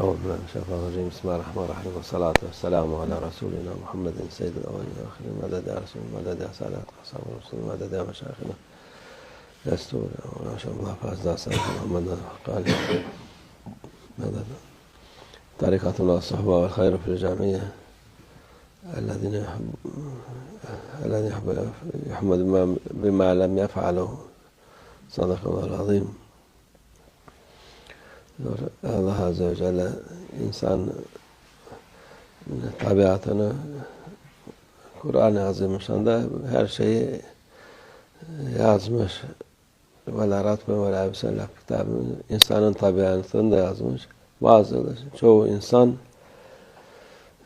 أعوذ بالله من الشيطان الرجيم. بسم الله الرحمن الرحيم. والصلاة والسلام على رسولنا محمد سيد الأولين والآخرين. مدد يا رسول مدد يا سادات أصحاب الرسول مدد يا مشايخنا. يستور ما شاء الله فاز سيد محمد قال. مدد الله الصحبة والخير في الجميع. الذين يحب الذي يحب يحمد بما لم يفعله صدق الله العظيم. Allah Azze ve Celle insan tabiatını Kur'an-ı Azimüşşan'da her şeyi yazmış. Ve la ratbe ve la kitabını insanın tabiatını da yazmış. Bazı, çoğu insan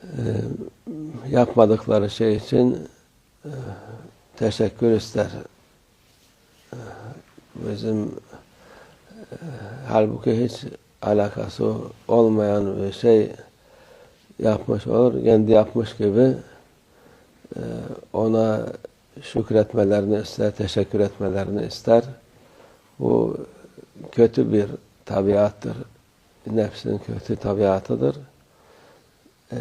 e, yapmadıkları şey için e, teşekkür ister. E, bizim e, halbuki hiç alakası olmayan bir şey yapmış olur. Kendi yapmış gibi e, ona şükretmelerini ister, teşekkür etmelerini ister. Bu kötü bir tabiattır. Nefsin kötü tabiatıdır. E,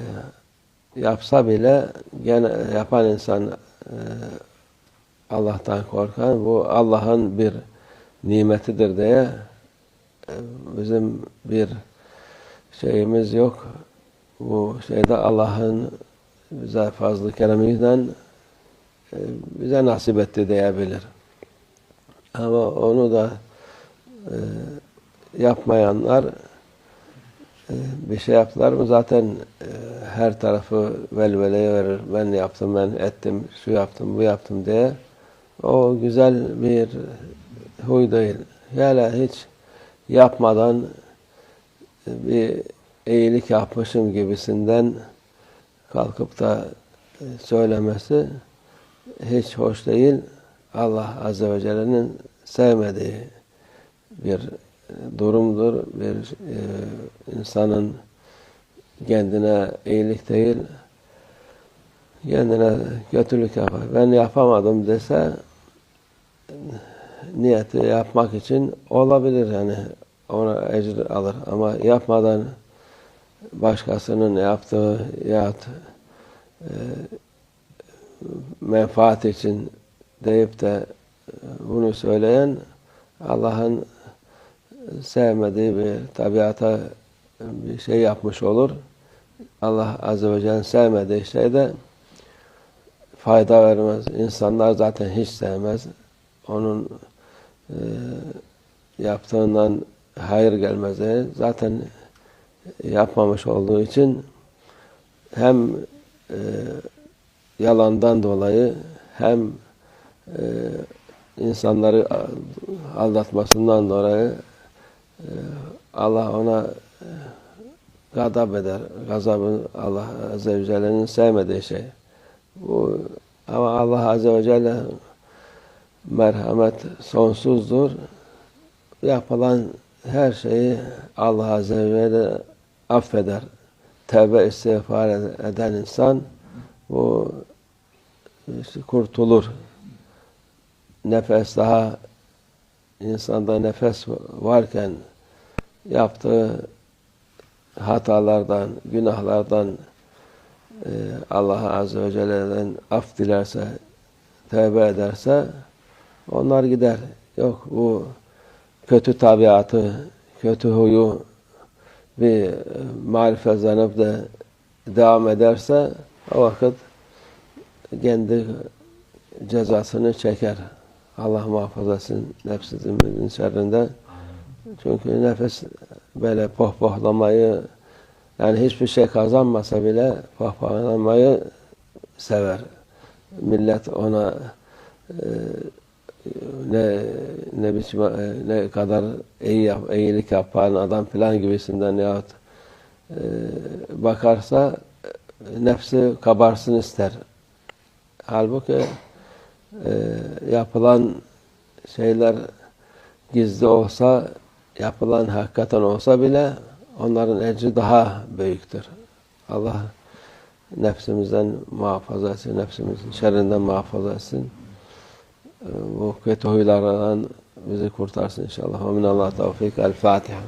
yapsa bile gene yapan insan e, Allah'tan korkan bu Allah'ın bir nimetidir diye bizim bir şeyimiz yok. Bu şeyde Allah'ın bize fazla keremiyle bize nasip etti diyebilir. Ama onu da e, yapmayanlar e, bir şey yaptılar mı zaten e, her tarafı velveleye verir. Ben yaptım, ben ettim, şu yaptım, bu yaptım diye. O güzel bir huy değil. Yani hiç yapmadan bir iyilik yapmışım gibisinden kalkıp da söylemesi hiç hoş değil. Allah Azze ve Celle'nin sevmediği bir durumdur. Bir e, insanın kendine iyilik değil, kendine kötülük yapar. Ben yapamadım dese niyeti yapmak için olabilir yani ona ecir alır ama yapmadan başkasının yaptığı ya e, menfaat için deyip de bunu söyleyen Allah'ın sevmediği bir tabiata bir şey yapmış olur. Allah Azze ve Celle'nin sevmediği şey de fayda vermez. İnsanlar zaten hiç sevmez. Onun e, yaptığından hayır gelmez. Zaten yapmamış olduğu için hem e, yalandan dolayı hem e, insanları aldatmasından dolayı e, Allah ona e, gadab eder. Gazabı Allah Azze ve Celle'nin sevmediği şey. Bu, ama Allah Azze ve Celle merhamet sonsuzdur. Yapılan her şeyi Allah Azze ve Celle affeder. Tevbe istiğfar eden insan bu işte kurtulur. Nefes daha insanda nefes varken yaptığı hatalardan, günahlardan e, Allah Azze ve Celle'den af dilerse, tevbe ederse onlar gider. Yok bu kötü tabiatı, kötü huyu bir marifet zanıp da devam ederse o vakit kendi cezasını çeker. Allah muhafaza etsin nefsimizin şerrinden. Çünkü nefes böyle pohpohlamayı yani hiçbir şey kazanmasa bile pohpohlamayı sever. Millet ona e, ne ne biçim ne kadar iyi yap, iyilik yapan adam falan gibisinden yahut e, bakarsa nefsi kabarsın ister. Halbuki e, yapılan şeyler gizli olsa, yapılan hakikaten olsa bile onların ecri daha büyüktür. Allah nefsimizden muhafaza etsin, nefsimizin şerrinden muhafaza etsin. وكيتو إلى رمضان بذكر تارس إن شاء الله. ومن الله توفيق. الفاتحة.